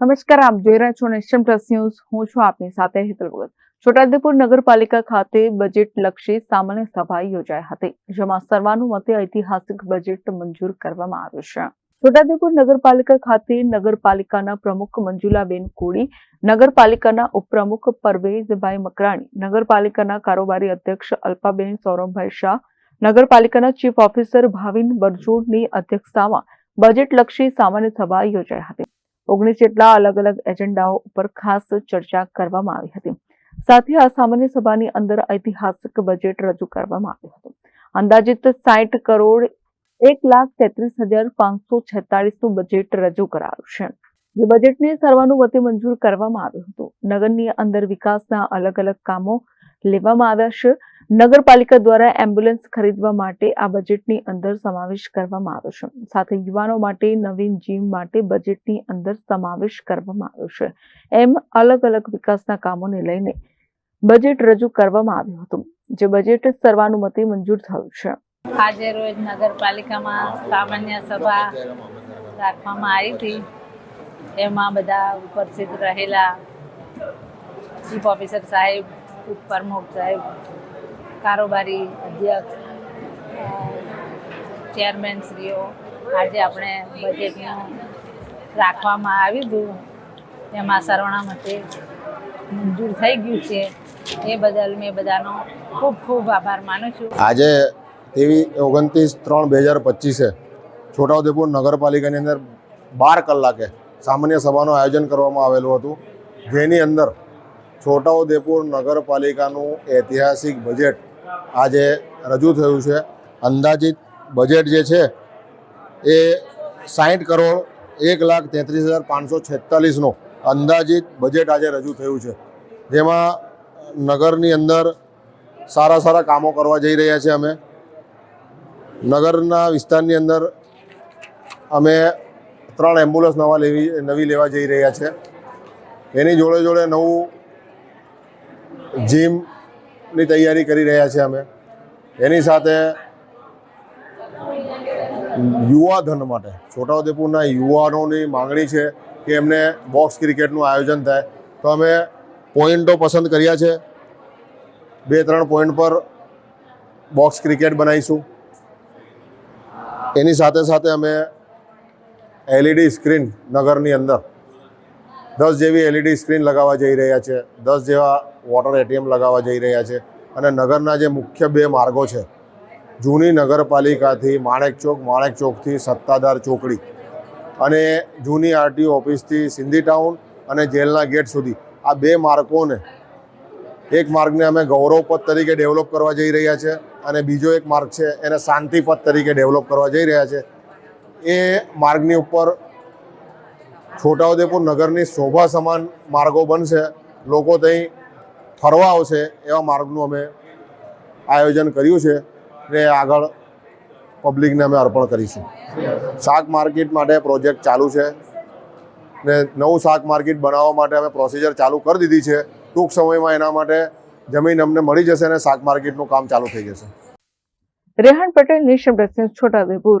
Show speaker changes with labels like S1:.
S1: નમસ્કાર, આપ જોઈ રહ્યા છો નેશન પ્લસ ન્યૂઝ. હું છું આપની સાથે હેતલ ભગત. છોટાઉદેપુર નગરપાલિકા ખાતે બજેટ લક્ષી સામાન્ય સભા યોજાઈ હતી, જેમાં સર્વાનુમતે ઐતિહાસિક બજેટ મંજૂર કરવામાં આવ્યું છે. છોટાઉદેપુર નગરપાલિકા ખાતે નગરપાલિકાના પ્રમુખ મંજુલાબેન કોડી નગરપાલિકાના ઉપપ્રમુખ પરવેઝભાઈ મકરાણી, નગરપાલિકાના કારોબારી અધ્યક્ષ અલ્પાબેન સૌરભભાઈ શાહ, નગરપાલિકાના ચીફ ઓફિસર ભાવિન બરજોડની અધ્યક્ષતામાં બજેટલક્ષી સામાન્ય સભા યોજાઈ હતી. ઓગણીસ જેટલા અલગ અલગ એજન્ડાઓ ઉપર ખાસ ચર્ચા કરવામાં આવી હતી. સાથે આ સામાન્ય સભાની અંદર ઐતિહાસિક બજેટ રજૂ કરવામાં આવ્યું હતું. અંદાજિત સાઠ કરોડ એક લાખ તેત્રીસ હજાર પાંચસો છેતાળીસનું બજેટ રજૂ કરાયું છે. જે બજેટને સર્વાનુમતે મંજૂર કરવામાં આવ્યું હતું. નગરની અંદર વિકાસના અલગ અલગ કામો લેવામાં આવ્યા છે. નગરપાલિકા દ્વારા એમ્બ્યુલન્સ ખરીદવા માટે આ બજેટની અંદર સમાવેશ કરવામાં આવ્યો છે. સાથે યુવાનો માટે નવીન જીમ માટે બજેટની અંદર સમાવેશ કરવામાં આવ્યો છે. એમ અલગ અલગ વિકાસના કામોને લઈને બજેટ રજૂ કરવામાં આવ્યું હતું, જે બજેટ સર્વાનુમતે મંજૂર થયું છે.
S2: આજે રોજ નગરપાલિકામાં સામાન્ય સભા રાખવામાં આવી હતી. એમાં બધા ઉપસ્થિત રહેલા ચીફ ઓફિસર સાહેબ, ઉપપ્રમુખ સાહેબ કારોબારી અધ્યક્ષ ચેરમેન શ્રીઓ આજે આપણે બજેટનું રાખવામાં આવ્યું હતું. એમાં સરવણામતે મંજૂર થઈ ગયું છે. એ બદલ મેં બધાનો ખૂબ ખૂબ આભાર માનું છું.
S3: આજે તેવી ઓગણત્રીસ ત્રણ બે હજાર પચીસે છોટાઉદેપુર નગરપાલિકાની અંદર બાર કલાકે સામાન્ય સભાનું આયોજન કરવામાં આવેલું હતું. જેની અંદર છોટાઉદેપુર નગરપાલિકાનું ઐતિહાસિક બજેટ આજે રજૂ થયું છે. અંદાજિત બજેટ જે છે એ સાઠ કરોડ એક લાખ તેત્રીસ હજાર પાંચસો છેતાલીસનું અંદાજિત બજેટ આજે રજૂ થયું છે. જેમાં નગરની અંદર સારા સારા કામો કરવા જઈ રહ્યા છે અમે. નગરના વિસ્તારની અંદર અમે ત્રણ એમ્બ્યુલન્સ નવા લેવી, નવી લેવા જઈ રહ્યા છે. એની જોડે જોડે નવું જીમની તૈયારી કરી રહ્યા છે અમે. એની સાથે યુવા ધન માટે, છોટાઉદેપુરના યુવાનોની માંગણી છે કે એમને બોક્સ ક્રિકેટનું આયોજન થાય. તો અમે પોઈન્ટો પસંદ કર્યા છે. બે, ત્રણ પોઈન્ટ પર બોક્સ ક્રિકેટ બનાવીશું. એની સાથે સાથે અમે એલઈડી સ્ક્રીન નગરની અંદર દસ જેવી એલઈડી સ્ક્રીન લગાવવા જઈ રહ્યા છે, દસ જેવા વોટર એટીએમ લગાવવા જઈ રહ્યા છે અને નગરના જે મુખ્ય બે માર્ગો છે, જૂની નગરપાલિકાથી માણેક ચોક, માણેક ચોકથી સત્તાધાર ચોકડી અને જૂની આરટીઓ ઓફિસથી સિંધી ટાઉન અને જેલના ગેટ સુધી. આ બે માર્ગોને એક માર્ગને અમે ગૌરવપથ તરીકે ડેવલપ કરવા જઈ રહ્યા છે અને બીજો એક માર્ગ છે એને શાંતિપથ તરીકે ડેવલપ કરવા જઈ રહ્યા છે. એ માર્ગની ઉપર છોટાઉદેપુર નગરની શોભા સમાન માર્ગો બનશે. લોકો ત્યાં ફરવા આવશે એવા માર્ગનું અમે આયોજન કર્યું છે ને આગળ પબ્લિકને અમે અર્પણ કરીશું. શાક માર્કેટ માટે પ્રોજેક્ટ ચાલુ છે ને નવું શાક માર્કેટ બનાવવા માટે અમે પ્રોસિજર ચાલુ કરી દીધી છે. ટૂંક સમયમાં એના માટે જમીન અમને મળી જશે અને શાક માર્કેટનું કામ ચાલુ થઈ જશે.
S1: રેહાન પટેલ નેશન છોટાઉદેપુર.